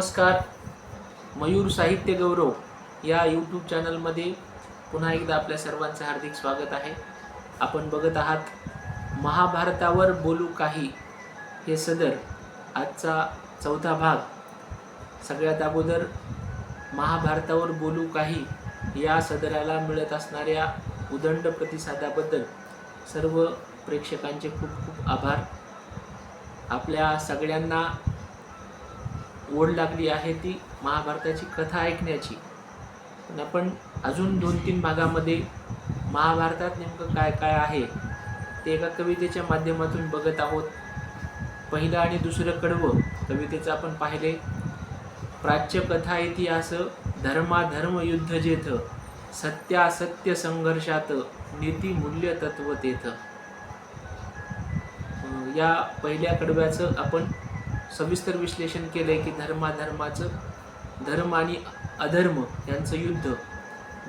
नमस्कार. मयूर साहित्य गौरव या यूट्यूब चॅनलमध्ये पुन्हा एकदा आपल्या सर्वांचं हार्दिक स्वागत आहे. आपण बघत आहात महाभारतावर बोलू काही हे सदर आजचा चौथा भाग. सगळ्यात अगोदर महाभारतावर बोलू काही या सदराला मिळत असणाऱ्या उदंड प्रतिसादाबद्दल सर्व प्रेक्षकांचे खूप खूप आभार. आपल्या सगळ्यांना ओढ लागली आहे ती महाभारताची कथा ऐकण्याची. पण आपण अजून दोन तीन भागामध्ये महाभारतात नेमकं काय काय आहे ते एका कवितेच्या माध्यमातून बघत आहोत. पहिलं आणि दुसरं कडवं कवितेचं आपण पाहिले. प्राच्य कथा इतिहास धर्माधर्म युद्ध जेथ सत्यासत्य संघर्षात नीती मूल्य तत्व तेथ. या पहिल्या कडव्याचं आपण सविस्तर विश्लेषण केलं आहे की धर्माधर्माचं धर्म आणि अधर्म यांचं युद्ध.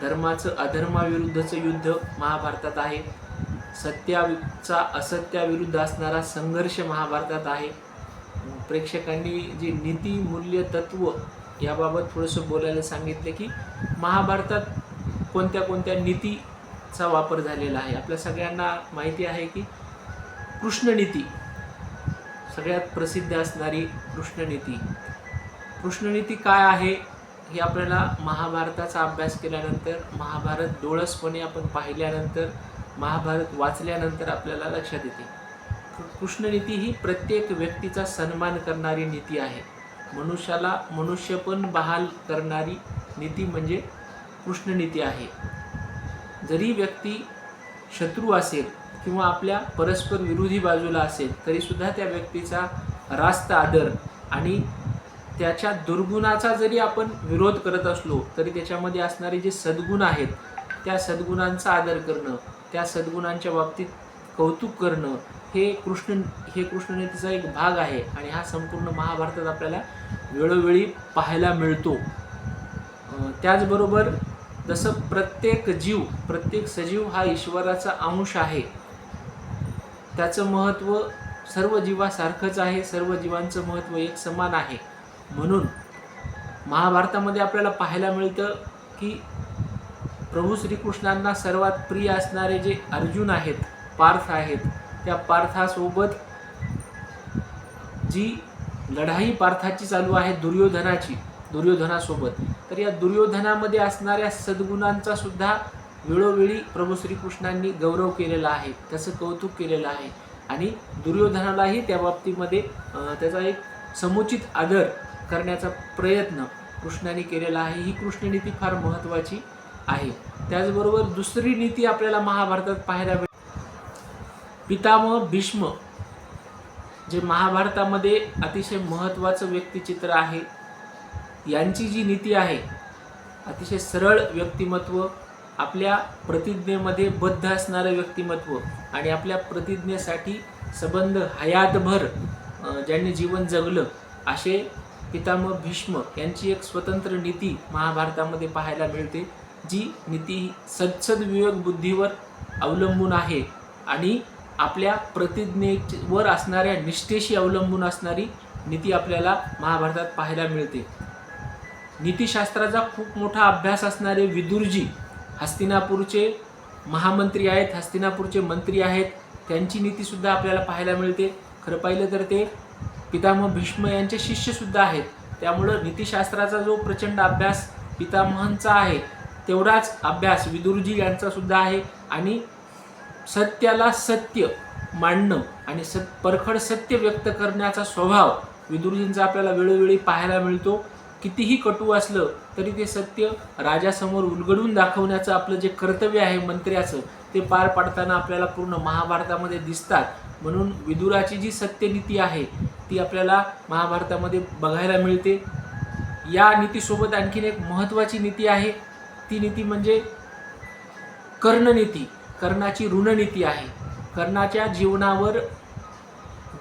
धर्माचं अधर्माविरुद्धचं युद्ध महाभारतात आहे. सत्याचा असत्याविरुद्ध असणारा संघर्ष महाभारतात आहे. प्रेक्षकांनी जे नीती मूल्य तत्व याबाबत थोडंसं बोलायला सांगितलं की महाभारतात कोणत्या कोणत्या नीतीचा वापर झालेला आहे. आपल्या सगळ्यांना माहिती आहे की कृष्णनीती सगळ्यात प्रसिद्ध असणारी कृष्णनीती. कृष्णनीती काय आहे हे आपल्याला महाभारताचा अभ्यास केल्यानंतर महाभारत डोळसपणे आपण पाहिल्यानंतर महाभारत वाचल्यानंतर आपल्याला लक्षात येते. कृष्णनीती ही प्रत्येक व्यक्तीचा सन्मान करणारी नीती आहे. मनुष्याला मनुष्यपण बहाल करणारी नीती म्हणजे कृष्णनीती आहे. जरी व्यक्ती शत्रू असेल किंवा आपल्या परस्पर विरोधी बाजूला असेल तरीसुद्धा त्या व्यक्तीचा रास्त आदर आणि त्याच्या दुर्गुणाचा जरी आपण विरोध करत असलो तरी त्याच्यामध्ये असणारे जे सद्गुण आहेत त्या सद्गुणांचा आदर करणं त्या सद्गुणांच्या बाबतीत कौतुक करणं हे कृष्ण हे कृष्णनेतीचा एक भाग आहे आणि हा संपूर्ण महाभारतात आपल्याला वेळोवेळी पाहायला मिळतो. त्याचबरोबर जसं प्रत्येक जीव प्रत्येक सजीव हा ईश्वराचा अंश आहे त्याचं महत्त्व सर्व जीवासारखंच आहे सर्व जीवांचं महत्त्व एक समान आहे. म्हणून महाभारतामध्ये आपल्याला पाहायला मिळतं की प्रभू श्रीकृष्णांना सर्वात प्रिय असणारे जे अर्जुन आहेत पार्थ आहेत त्या पार्थासोबत जी लढाई पार्थाची चालू आहे दुर्योधनाची दुर्योधनासोबत तर या दुर्योधनामध्ये असणाऱ्या सद्गुणांचा सुद्धा वेळोवेळी प्रभू श्रीकृष्णांनी गौरव केलेला आहे त्याचं कौतुक केलेलं आहे. आणि दुर्योधनालाही त्या बाबतीमध्ये त्याचा एक समुचित आदर करण्याचा प्रयत्न कृष्णाने केलेला आहे. ही कृष्णनीती फार महत्त्वाची आहे. त्याचबरोबर दुसरी नीती आपल्याला महाभारतात पाहायला मिळते पितामह भीष्म जे महाभारतामध्ये अतिशय महत्त्वाचं व्यक्तिचित्र आहे यांची जी नीती आहे अतिशय सरळ व्यक्तिमत्व आपल्या प्रतिज्ञेमध्ये बद्ध असणारं व्यक्तिमत्व आणि आपल्या प्रतिज्ञेसाठी संबंध हयातभर ज्यांनी जीवन जगलं असे पितामह भीष्म यांची एक स्वतंत्र नीती महाभारतामध्ये पाहायला मिळते जी नीती सदसद विवेक बुद्धीवर अवलंबून आहे आणि आपल्या प्रतिज्ञेवर असणाऱ्या निष्ठेशी अवलंबून असणारी नीती आपल्याला महाभारतात पाहायला मिळते. नीतीशास्त्राचा खूप मोठा अभ्यास असणारे विदुरजी हस्तिनापूरचे महामंत्री आहेत हस्तिनापूरचे मंत्री आहेत त्यांची नीतीसुद्धा आपल्याला पाहायला मिळते. खरं पाहिलं तर ते पितामह भीष्म यांचे शिष्यसुद्धा आहेत. त्यामुळं नीतिशास्त्राचा जो प्रचंड अभ्यास पितामहांचा आहे तेवढाच अभ्यास विदुरजी यांचासुद्धा आहे. आणि सत्याला सत्य मांडणं आणि सत परखड सत्य व्यक्त करण्याचा स्वभाव विदुरजींचा आपल्याला वेळोवेळी पाहायला मिळतो. कितीही कटू असलं तरी ते सत्य राजासमोर उलगडून दाखवण्याचं आपलं जे कर्तव्य आहे मंत्र्याचं ते पार पाडताना आपल्याला पूर्ण महाभारतामध्ये दिसतात. म्हणून विदुराची जी सत्यनीती आहे ती आपल्याला महाभारतामध्ये बघायला मिळते. या नीतीसोबत आणखीन एक महत्त्वाची नीती आहे. ती नीती म्हणजे कर्णनीती कर्णाची ऋणनीती आहे. कर्णाच्या जीवनावर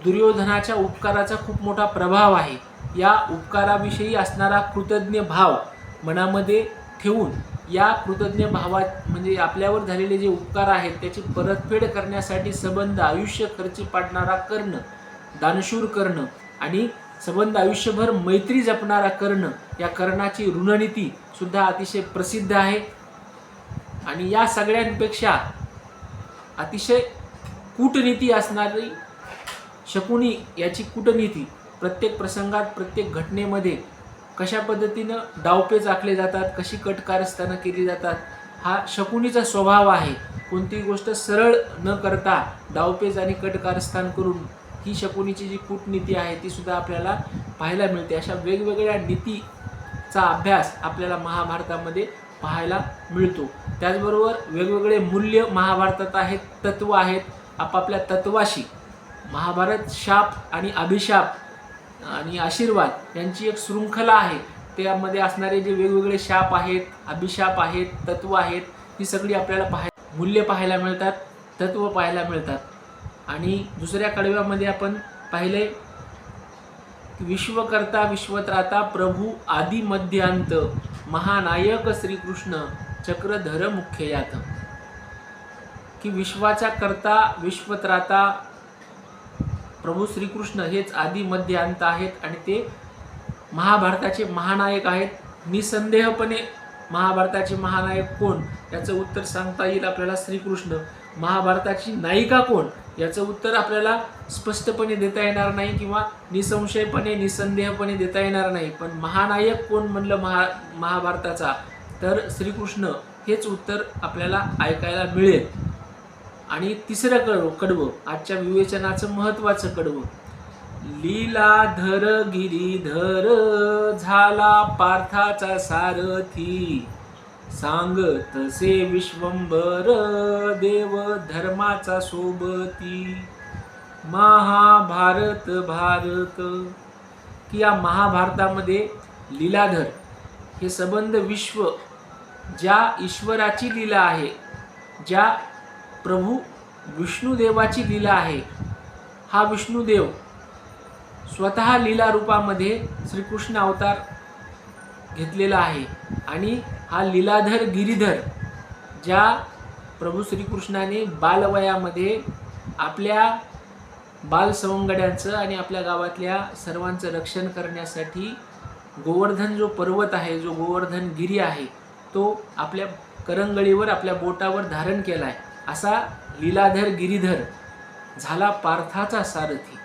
दुर्योधनाच्या उपकाराचा खूप मोठा प्रभाव आहे. या उपकाराविषयी असणारा कृतज्ञ भाव मनामध्ये ठेवून या कृतज्ञ भावात म्हणजे आपल्यावर झालेले जे उपकार आहेत त्याची परतफेड करण्यासाठी संबंध आयुष्य खर्ची पाडणारा कर्ण दानशूर कर्ण आणि संबंध आयुष्यभर मैत्री जपणारा कर्ण या कर्णाची ऋणनीती सुद्धा अतिशय प्रसिद्ध आहे. आणि या सगळ्यांपेक्षा अतिशय कूटनीती असणारी शकुनी याची कूटनीती प्रत्येक प्रसंगात प्रत्येक घटनेमध्ये कशा पद्धतीनं डावपेच आखले जातात कशी कटकारस्थानं केली जातात हा शकुनीचा स्वभाव आहे. कोणतीही गोष्ट सरळ न करता डावपेच आणि कटकारस्थान करून ही शकुनीची जी कूटनीती आहे ती सुद्धा आपल्याला पाहायला मिळते. अशा वेगवेगळ्या नीतीचा अभ्यास आपल्याला महाभारतामध्ये पाहायला मिळतो. त्याचबरोबर वेगवेगळे मूल्य महाभारतात आहेत तत्व आहेत. आपापल्या तत्वाशी महाभारत शाप आणि अभिशाप आणि आशीर्वाद यांची एक शृंखला आहे. त्यामध्ये असणारे जे वेगवेगळे शाप आहेत अभिशाप आहेत तत्व आहेत ही सगळी आपल्याला पाहाय मूल्य पाहायला मिळतात तत्व पाहायला मिळतात. आणि दुसऱ्या कडव्यामध्ये आपण पाहिले विश्वकर्ता विश्वत्राता प्रभू आदी मध्यांत महानायक श्रीकृष्ण चक्रधर मुख्य यात की विश्वाचा करता विश्वत्राता प्रभू श्रीकृष्ण हेच आदी मध्य अंत आहेत आणि ते महाभारताचे महानायक आहेत. निसंदेहपणे महाभारताचे महानायक कोण? याचं उत्तर सांगता येईल आपल्याला श्रीकृष्ण. महाभारताची नायिका कोण? याचं उत्तर आपल्याला स्पष्टपणे देता येणार नाही किंवा निसंशयपणे निसंदेहपणे देता येणार नाही. पण महानायक कोण म्हणलं महा महाभारताचा? तर श्रीकृष्ण हेच उत्तर आपल्याला ऐकायला मिळेल. आणि तिसरं कडव कडवं आजच्या विवेचनाचं महत्वाचं कडवं. लीलाधर गिरीधर झाला पार्थाचा सारथी. सांग तसे विश्वंभर देव धर्माचा सोबती. महाभारत भारत. की या महाभारतामध्ये लीलाधर हे सबंध विश्व ज्या ईश्वराची लीला आहे ज्या प्रभू विष्णुदेवाची लीला आहे. हा विष्णुदेव स्वतः लीला रूपामध्ये श्रीकृष्ण अवतार घेतलेला आहे आणि हा लीलाधर गिरीधर ज्या प्रभू श्रीकृष्णाने बालवयामध्ये आपल्या बालसवंगड्यांचं आणि आपल्या गावातल्या सर्वांचं रक्षण करण्यासाठी गोवर्धन जो पर्वत आहे जो गोवर्धन गिरी आहे तो आपल्या करंगळीवर आपल्या बोटावर धारण केला आहे. असा लीलाधर गिरीधर झाला पार्थाचा सारथी.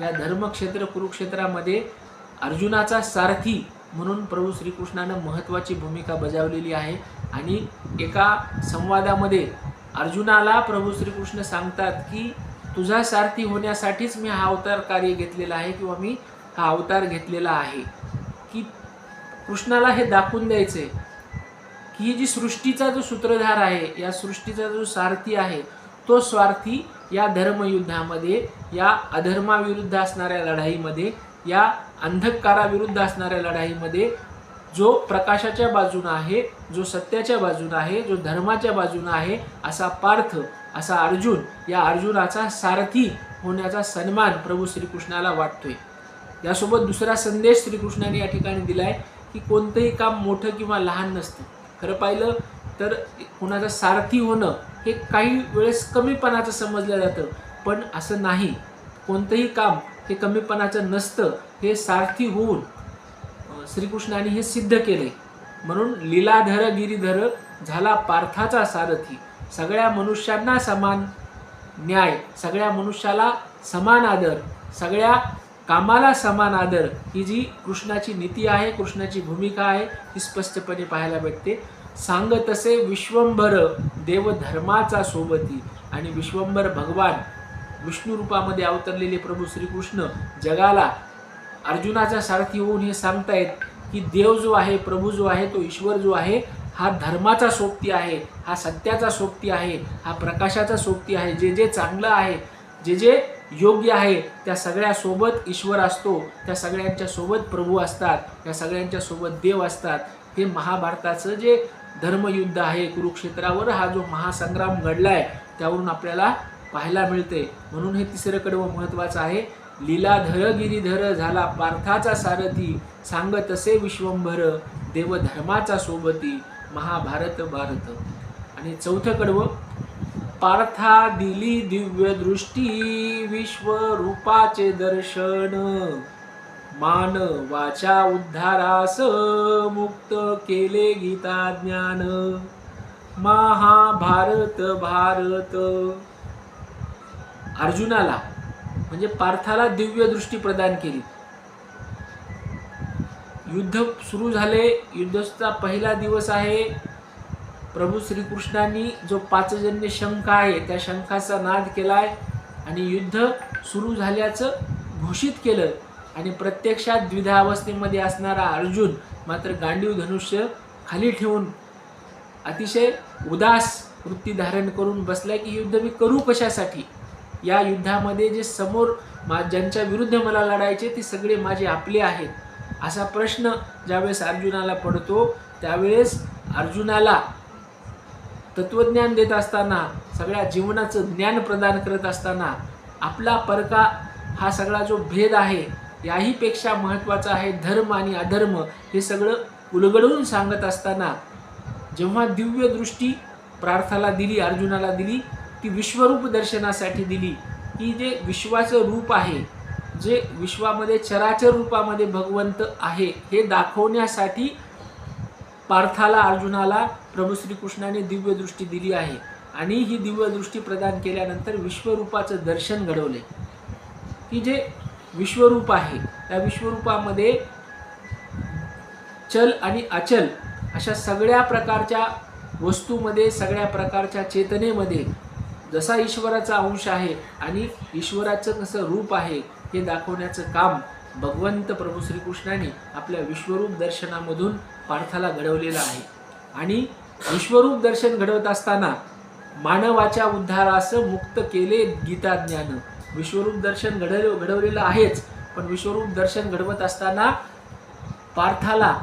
या धर्मक्षेत्र कुरुक्षेत्रामध्ये अर्जुनाचा सारथी म्हणून प्रभू श्रीकृष्णानं महत्त्वाची भूमिका बजावलेली आहे आणि एका संवादामध्ये अर्जुनाला प्रभू श्रीकृष्ण सांगतात की तुझा सारथी होण्यासाठीच मी हा अवतार कार्य घेतलेला आहे किंवा मी हा अवतार घेतलेला आहे. की कृष्णाला हे दाखवून द्यायचं आहे की ही जी सृष्टीचा जो सूत्रधार आहे या सृष्टीचा जो सारथी आहे तो स्वार्थी या धर्मयुद्धामध्ये या अधर्माविरुद्ध असणाऱ्या लढाईमध्ये या अंधकाराविरुद्ध असणाऱ्या लढाईमध्ये जो प्रकाशाच्या बाजूनं आहे जो सत्याच्या बाजूनं आहे जो धर्माच्या बाजूनं आहे असा पार्थ असा अर्जुन या अर्जुनाचा सारथी होण्याचा सन्मान प्रभू श्रीकृष्णाला वाटतोय. यासोबत दुसरा संदेश श्रीकृष्णाने या ठिकाणी दिलाय की कोणतंही काम मोठं किंवा लहान नसतं. खरं पाहिलं तर कुणाचा सारथी होणं हे काही वेळेस कमीपणाचं समजलं जातं. पण असं नाही. कोणतंही काम हे कमीपणाचं नसतं. हे सारथी होऊन श्रीकृष्णाने हे सिद्ध केले म्हणून लीलाधर गिरीधर झाला पार्थाचा सारथी. सगळ्या मनुष्यांना समान न्याय सगळ्या मनुष्याला समान आदर सगळ्या कामाला समान आदर ही जी कृष्णाची नीती आहे कृष्णाची भूमिका आहे ही स्पष्टपणे पाहायला भेटते. सांग तसे विश्वंभर देव धर्माचा सोबती आणि विश्वंभर भगवान विष्णू रूपामध्ये अवतरलेले प्रभू श्रीकृष्ण जगाला अर्जुनाचा सारथी होऊन हे सांगतायत की देव जो आहे प्रभू जो आहे तो ईश्वर जो आहे हा धर्माचा सोबती आहे हा सत्याचा सोबती आहे हा प्रकाशाचा सोबती आहे जे जे चांगलं आहे जे जे योग्य आहे त्या सगळ्यासोबत ईश्वर असतो त्या सगळ्यांच्या सोबत प्रभू असतात त्या सगळ्यांच्या सोबत देव असतात. हे महाभारताचं जे धर्मयुद्ध आहे कुरुक्षेत्रावर हा जो महासंग्राम घडलाय त्यावरून आपल्याला पाहायला मिळते. म्हणून हे तिसरं कडवं महत्वाचं आहे. लीलाधर गिरीधर झाला पार्थाचा सारथी सांग तसे विश्वंभर देवधर्माचा सोबती महाभारत भारत. आणि चौथं कडवं पार्था दिली दिव्य दृष्टी विश्वरूपाचे दर्शन. मान वाचा उद्धारास मुक्त केले गीता ज्ञान महाभारत भारत. अर्जुनाला म्हणजे पार्थाला दिव्य दृष्टी प्रदान केली. युद्ध सुरू झाले. युद्धाचा पहिला दिवस आहे. प्रभू श्रीकृष्णांनी जो पाचजन्य शंख आहे त्या शंखाचा नाद केलाय आणि युद्ध सुरू झाल्याचं घोषित केलं. आणि प्रत्यक्षात द्विधा अवस्थेमध्ये असणारा अर्जुन मात्र गांडीव धनुष्य खाली ठेवून अतिशय उदास वृत्ती धारण करून बसला की युद्ध मी करू कशासाठी? या युद्धामध्ये जे समोर मा ज्यांच्या विरुद्ध मला लढायचे ते सगळे माझे आपले आहेत. असा प्रश्न ज्यावेळेस अर्जुनाला पडतो त्यावेळेस अर्जुनाला तत्वज्ञान देत असताना सगळ्या जीवनाचं ज्ञान प्रदान करत असताना आपला परका हा सगळा जो भेद आहे याहीपेक्षा महत्त्वाचं आहे धर्म आणि अधर्म हे सगळं उलगडून सांगत असताना जेव्हा दिव्य दृष्टी प्रार्थाला दिली अर्जुनाला दिली ती विश्वरूप दर्शनासाठी दिली की जे विश्वाचं रूप आहे जे विश्वामध्ये चराचर रूपामध्ये भगवंत आहे हे दाखवण्यासाठी पार्थाला अर्जुनाला प्रभू श्रीकृष्णाने दिव्यदृष्टी दिली आहे आणि ही दिव्यदृष्टी प्रदान केल्यानंतर विश्वरूपाचं दर्शन घडवले. की जे विश्वरूप आहे. त्या विश्वरूपामध्ये चल आणि अचल अशा सगळ्या प्रकारच्या वस्तूमध्ये सगळ्या प्रकारच्या चेतनेमध्ये जसा ईश्वराचा अंश आहे आणि ईश्वराचं कसं रूप आहे हे दाखवण्याचं काम भगवंत प्रभू श्रीकृष्णाने आपल्या विश्वरूप दर्शनामधून पार्थाला घडवलेलं आहे. आणि विश्वरूप दर्शन घडवत असताना मानवाच्या उद्धारास मुक्त केले गीता ज्ञान विश्वरूप दर्शन घडव घडवलेलं आहेच. पण विश्वरूप दर्शन घडवत असताना पार्थाला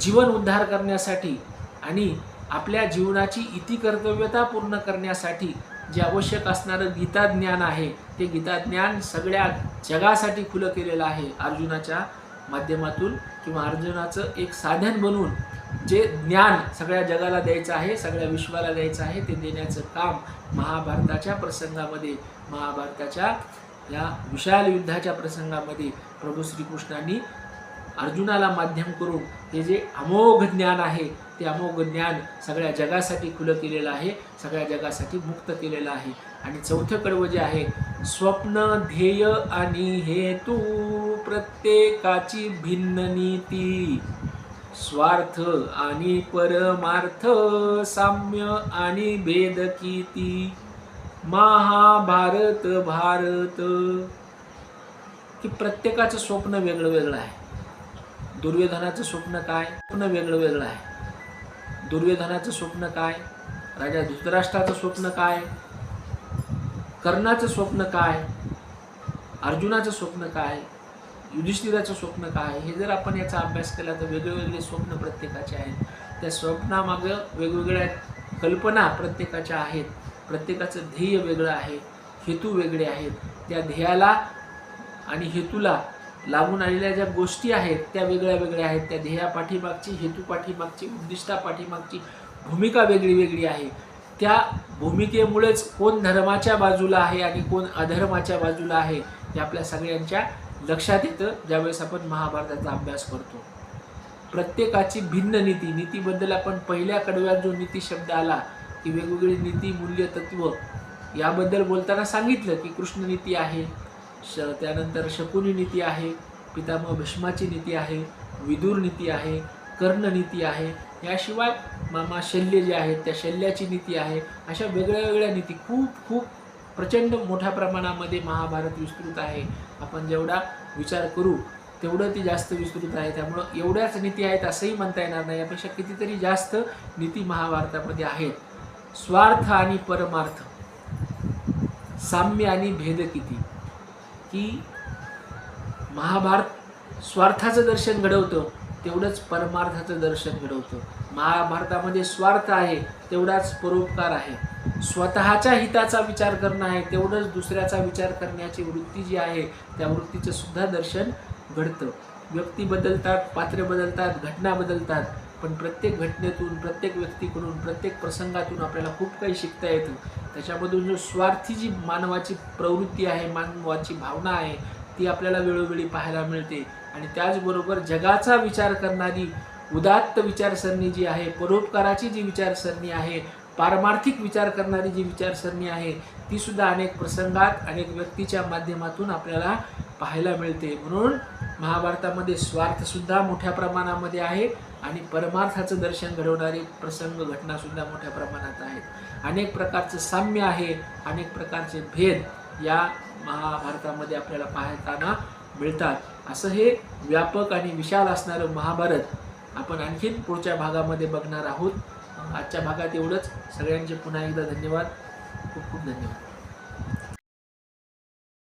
जीवन उद्धार करण्यासाठी आणि आपल्या जीवनाची इति कर्तव्यता पूर्ण करण्यासाठी जे आवश्यक असणारं गीताज्ञान आहे ते गीताज्ञान सगळ्या जगासाठी खुलं केलेलं आहे. अर्जुनाच्या माध्यमातून किंवा अर्जुनाचं एक साधन बनून जे ज्ञान सगळ्या जगाला द्यायचं आहे सगळ्या विश्वाला द्यायचं आहे ते देण्याचं काम महाभारताच्या प्रसंगामध्ये महाभारताच्या या विशाल युद्धाच्या प्रसंगामध्ये प्रभू श्रीकृष्णांनी अर्जुनाला माध्यम करून हे जे अमोघ ज्ञान आहे ते अमोघ ज्ञान सगळ्या जगासाठी खुलं केलेलं आहे सगळ्या जगासाठी मुक्त केलेलं आहे. आणि चौथं कडवं जे आहे स्वप्न ध्येय आणि हेतू प्रत्येकाची भिन्न नीती. स्वार्थ आणि परमार्थ साम्य आणि भेद किती. महाभारत भारत. की प्रत्येकाचं स्वप्न वेगळं वेगळं आहे. दुर्योधनाचं स्वप्न काय? स्वप्न वेगळं वेगळं आहे. दुर्योधनाचं स्वप्न काय? राजा धृतराष्ट्राचं स्वप्न काय? कर्णाचं स्वप्न काय? अर्जुनाचं स्वप्न काय? युधिष्ठिराचं स्वप्न काय? हे जर आपण याचा अभ्यास केला तर वेगवेगळे स्वप्न प्रत्येकाचे आहेत. त्या स्वप्नामागं वेगवेगळ्या कल्पना प्रत्येकाच्या आहेत. प्रत्येकाचं ध्येय वेगळं आहे हेतू वेगळे आहेत. त्या ध्येयाला आणि हेतूला लागून आलेल्या ज्या गोष्टी आहेत त्या वेगळ्या वेगळ्या आहेत. त्या ध्येयापाठीमागची हेतू पाठीमागची उद्दिष्टा पाठीमागची भूमिका वेगळी वेगळी आहे. त्या भूमिकेमुळेच कोण धर्माच्या बाजूला आहे आणि कोण अधर्माच्या बाजूला आहे हे आपल्या सगळ्यांच्या लक्षात येतं ज्यावेळेस आपण महाभारताचा अभ्यास करतो. प्रत्येकाची भिन्न नीती नीतीबद्दल आपण पहिल्या कडव्यात जो नीती शब्द आला की वेगवेगळी नीती मूल्य तत्व याबद्दल बोलताना सांगितलं की कृष्ण नीती आहे श त्यानंतर शकुनी नीती आहे पितामह भीष्माची नीती आहे विदुर नीती आहे कर्ण नीती आहे. याशिवाय मामा शल्य जे आहेत त्या शल्याची नीती आहे. अशा वेगळ्या वेगळ्या नीती खूप खूप प्रचंड मोठ्या प्रमाणामध्ये महाभारत विस्तृत आहे. आपण जेवढा विचार करू तेवढं ती जास्त विस्तृत आहे. त्यामुळं एवढ्याच नीती आहेत असंही म्हणता येणार नाही. यापेक्षा कितीतरी जास्त नीती महाभारतामध्ये आहेत. स्वार्थ आणि परमार्थ. साम्य आणि भेद किती? की महाभारत स्वार्थाचं दर्शन घडवतं तेवढंच परमार्थाचं दर्शन घडवतं. महाभारतामध्ये स्वार्थ आहे तेवढाच परोपकार आहे. स्वतःच्या हिताचा विचार करणं आहे तेवढंच दुसऱ्याचा विचार करण्याची वृत्ती जी आहे त्या वृत्तीचं सुद्धा दर्शन घडतं. व्यक्ती बदलतात पात्र बदलतात घटना बदलतात. पण प्रत्येक घटनेतून प्रत्येक व्यक्तीकडून प्रत्येक प्रसंगातून आपल्याला खूप काही शिकता येतं. त्याच्यामधून जो स्वार्थी जी मानवाची प्रवृत्ती आहे मानवाची भावना आहे ती आपल्याला वेळोवेळी पाहायला मिळते. आणि त्याचबरोबर जगाचा विचार करणारी उदात्त विचारसरणी जी आहे परोपकाराची जी विचारसरणी आहे पारमार्थिक विचार करणारी जी विचारसरणी आहे तीसुद्धा अनेक प्रसंगात अनेक व्यक्तीच्या माध्यमातून आपल्याला पाहायला मिळते. म्हणून महाभारतामध्ये स्वार्थसुद्धा मोठ्या प्रमाणामध्ये आहे आणि परमार्थाचं दर्शन घडवणारे प्रसंग घटनासुद्धा मोठ्या प्रमाणात आहेत. अनेक प्रकारचं साम्य आहे अनेक प्रकारचे भेद या महाभारतामध्ये आपल्याला पाहताना मिळतात. असं हे व्यापक आणि विशाल असणारं महाभारत आपण आणखीन पुढच्या भागामध्ये बघणार आहोत. आजच्या भागात एवढंच. सगळ्यांचे पुन्हा एकदा धन्यवाद. खूप खूप धन्यवाद.